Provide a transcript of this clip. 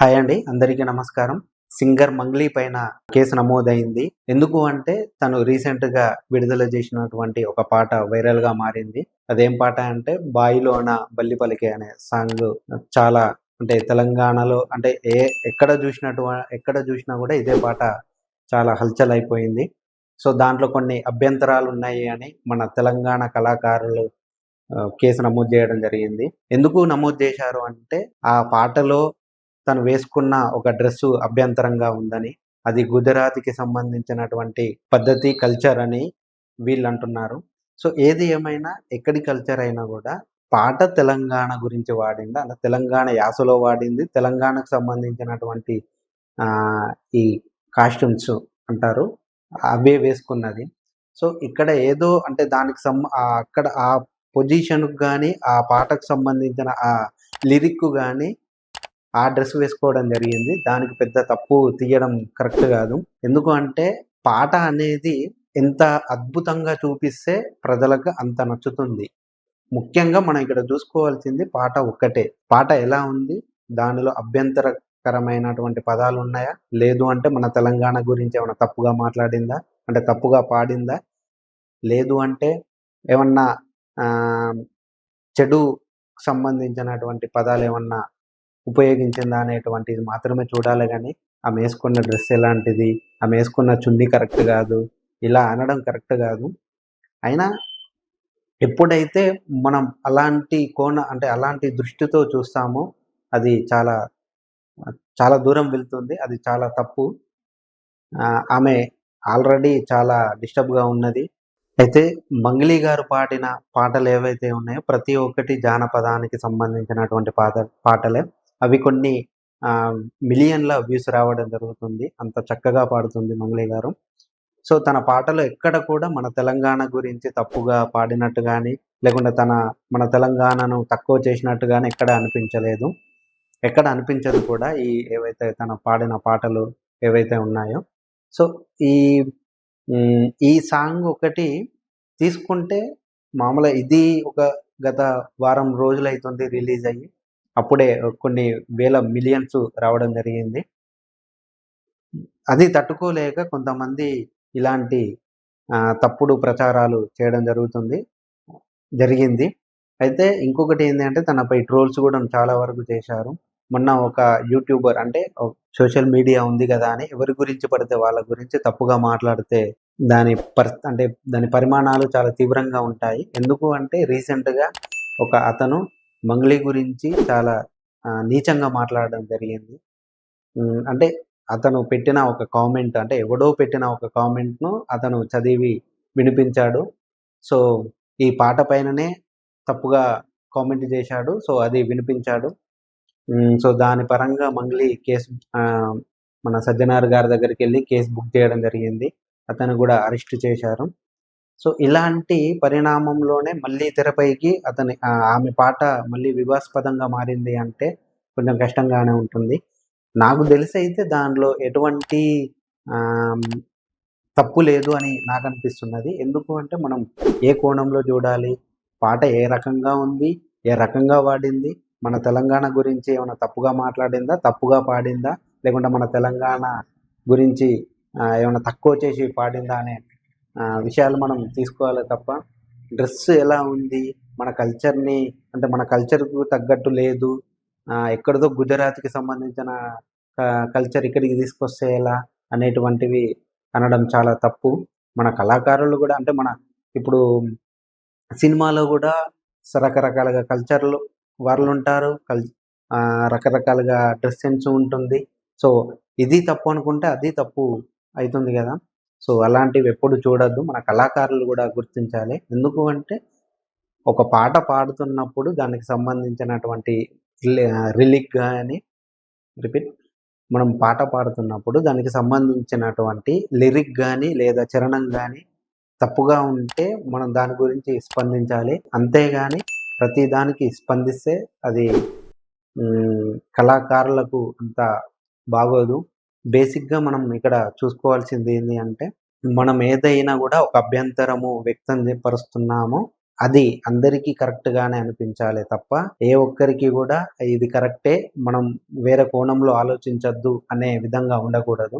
Hi అండి అందరికీ నమస్కారం. సింగర్ మంగ్లీ పైన కేసు నమోదైంది. ఎందుకు అంటే తను రీసెంట్గా విడుదల చేసినటువంటి ఒక పాట వైరల్గా మారింది. అదేం పాట అంటే బాయిలోన బల్లి పలికే అనే సాంగ్. చాలా అంటే తెలంగాణలో అంటే ఏ ఎక్కడ చూసినట్టు ఎక్కడ చూసినా కూడా ఇదే పాట చాలా హల్చల్ అయిపోయింది సో దాంట్లో కొన్ని అభ్యంతరాలు ఉన్నాయి అని మన తెలంగాణ కళాకారులు కేసు నమోదు చేయడం జరిగింది. ఎందుకు నమోదు చేశారు అంటే ఆ పాటలో తను వేసుకున్న ఒక డ్రెస్సు అభ్యంతరంగా ఉందని అది గుజరాత్కి సంబంధించినటువంటి పద్ధతి కల్చర్ అని వీళ్ళు అంటున్నారు సో ఏది ఏమైనా ఎక్కడి కల్చర్ అయినా కూడా పాట తెలంగాణ గురించి వాడింది? అలా తెలంగాణ యాసలో వాడింది తెలంగాణకు సంబంధించినటువంటి ఈ కాస్ట్యూమ్స్ అంటారు అవే వేసుకున్నది. సో ఇక్కడ ఏదో అంటే దానికి సం అక్కడ ఆ పొజిషన్కు కానీ ఆ పాటకు సంబంధించిన ఆ లిరిక్ కానీ ఆ డ్రెస్ వేసుకోవడం జరిగింది. దానికి పెద్ద తప్పు తీయడం కరెక్ట్ కాదు. ఎందుకు అంటే పాట అనేది ఎంత అద్భుతంగా చూపిస్తే ప్రజలకు అంత నచ్చుతుంది. ముఖ్యంగా మనం ఇక్కడ చూసుకోవాల్సింది పాట ఒక్కటే. పాట ఎలా ఉంది? దానిలో అభ్యంతరకరమైనటువంటి పదాలు ఉన్నాయా? లేదు అంటే మన తెలంగాణ గురించి ఏమైనా తప్పుగా మాట్లాడిందా? అంటే తప్పుగా పాడిందా? లేదు అంటే ఏమన్నా చెడు సంబంధించినటువంటి పదాలు ఏమన్నా ఉపయోగించిందా అనేటువంటిది మాత్రమే చూడాలి కానీ ఆమె వేసుకున్న డ్రెస్ ఎలాంటిది ఆమె వేసుకున్న చున్నీ కరెక్ట్ కాదు ఇలా అనడం కరెక్ట్ కాదు. అయినా ఎప్పుడైతే మనం అలాంటి కోణ అంటే అలాంటి దృష్టితో చూస్తామో అది చాలా చాలా దూరం వెళ్తుంది అది చాలా తప్పు. ఆమె ఆల్రెడీ చాలా డిస్టర్బ్గా ఉన్నది. అయితే మంగ్లీ గారు పాడిన పాటలు ఏవైతే ఉన్నాయో ప్రతి ఒక్కటి జానపదానికి సంబంధించినటువంటి పాట పాటలే. అవి కొన్ని ఆ, మిలియన్ల వ్యూస్ రావడం జరుగుతుంది. అంత చక్కగా పాడుతుంది మంగళి గారు. సో తన పాటలో ఎక్కడ కూడా మన తెలంగాణ గురించి తప్పుగా పాడినట్టు కానీ లేకుంటే తన మన తెలంగాణను తక్కువ చేసినట్టు కానీ ఎక్కడ అనిపించలేదు. ఎక్కడ అనిపించదు కూడా ఈ ఏవైతే తన పాడిన పాటలు ఏవైతే ఉన్నాయో. సో ఈ ఈ సాంగ్ ఒకటి తీసుకుంటే మామూలుగా ఇది ఒక గత వారం రోజులు అవుతుంది రిలీజ్ అయ్యి. అప్పుడే కొన్ని వేల మిలియన్స్ రావడం జరిగింది. అది తట్టుకోలేక కొంతమంది ఇలాంటి తప్పుడు ప్రచారాలు చేయడం జరుగుతుంది జరిగింది. అయితే ఇంకొకటి ఏంటంటే తనపై ట్రోల్స్ కూడా చాలా వరకు చేశారు. మొన్న ఒక యూట్యూబర్ అంటే సోషల్ మీడియా ఉంది కదా అని ఎవరి గురించి పడితే వాళ్ళ గురించి తప్పుగా మాట్లాడితే దాని పర్ అంటే దాని పరిమాణాలు చాలా తీవ్రంగా ఉంటాయి. ఎందుకు అంటే రీసెంట్గా ఒక అతను మంగ్లీ గురించి చాలా నీచంగా మాట్లాడడం జరిగింది. అంటే అతను పెట్టిన ఒక కామెంట్ అంటే ఎవడో పెట్టిన ఒక కామెంట్ను అతను చదివి వినిపించాడు. సో ఈ పాట పైననే తప్పుగా కామెంట్ చేశాడు. సో అది వినిపించాడు. సో దాని పరంగా మంగ్లీ కేసు ఆ, మన సజ్జనార్ గారి దగ్గరికి వెళ్ళి కేసు బుక్ చేయడం జరిగింది. అతను కూడా అరెస్ట్ చేశారు. సో ఇలాంటి పరిణామంలోనే మళ్ళీ తెరపైకి అతని ఆమె పాట మళ్ళీ వివాస్పదంగా మారింది అంటే కొంచెం కష్టంగానే ఉంటుంది. నాకు తెలిసి అయితే దానిలో ఎటువంటి తప్పు లేదు అని నాకు అనిపిస్తున్నది. ఎందుకు అంటే మనం ఏ కోణంలో చూడాలి? పాట ఏ రకంగా ఉంది? ఏ రకంగా వాడింది మన తెలంగాణ గురించి ఏమైనా తప్పుగా మాట్లాడిందా? తప్పుగా పాడిందా? లేకుంటే మన తెలంగాణ గురించి ఏమైనా తక్కువ చేసి పాడిందా అనే విషయాలు మనం తీసుకోవాలి తప్ప డ్రెస్ ఎలా ఉంది మన కల్చర్ని అంటే మన కల్చర్కు తగ్గట్టు లేదు ఎక్కడిదో గుజరాత్కి సంబంధించిన కల్చర్ ఇక్కడికి తీసుకొస్తే ఎలా అనేటువంటివి అనడం చాలా తప్పు. మన కళాకారులు కూడా అంటే మన ఇప్పుడు సినిమాలో కూడా రకరకాలుగా కల్చర్లు వాళ్ళు ఉంటారు కల్ ఆ, రకరకాలుగా డ్రెస్ సెన్స్ ఉంటుంది. సో ఇది తప్పు అనుకుంటే అది తప్పు అవుతుంది కదా. సో అలాంటివి ఎప్పుడు చూడొద్దు. మన కళాకారులు కూడా గుర్తించాలి. ఎందుకు అంటే ఒక పాట పాడుతున్నప్పుడు దానికి సంబంధించినటువంటి రిలిక్ కానీ రిపీట్ మనం పాట పాడుతున్నప్పుడు దానికి సంబంధించినటువంటి లిరిక్ కానీ లేదా చరణం కానీ తప్పుగా ఉంటే మనం దాని గురించి స్పందించాలి. అంతేగాని ప్రతి దానికి స్పందిస్తే అది కళాకారులకు అంత బాగోదు. బేసిక్గా మనం ఇక్కడ చూసుకోవాల్సింది ఏంటి అంటే మనం ఏదైనా కూడా ఒక అభ్యంతరము వ్యక్తం పరుస్తున్నామో అది అందరికీ కరెక్ట్ గానే అనిపించాలి తప్ప ఏ ఒక్కరికి కూడా ఇది కరెక్టే మనం వేరే కోణంలో ఆలోచించద్దు అనే విధంగా ఉండకూడదు.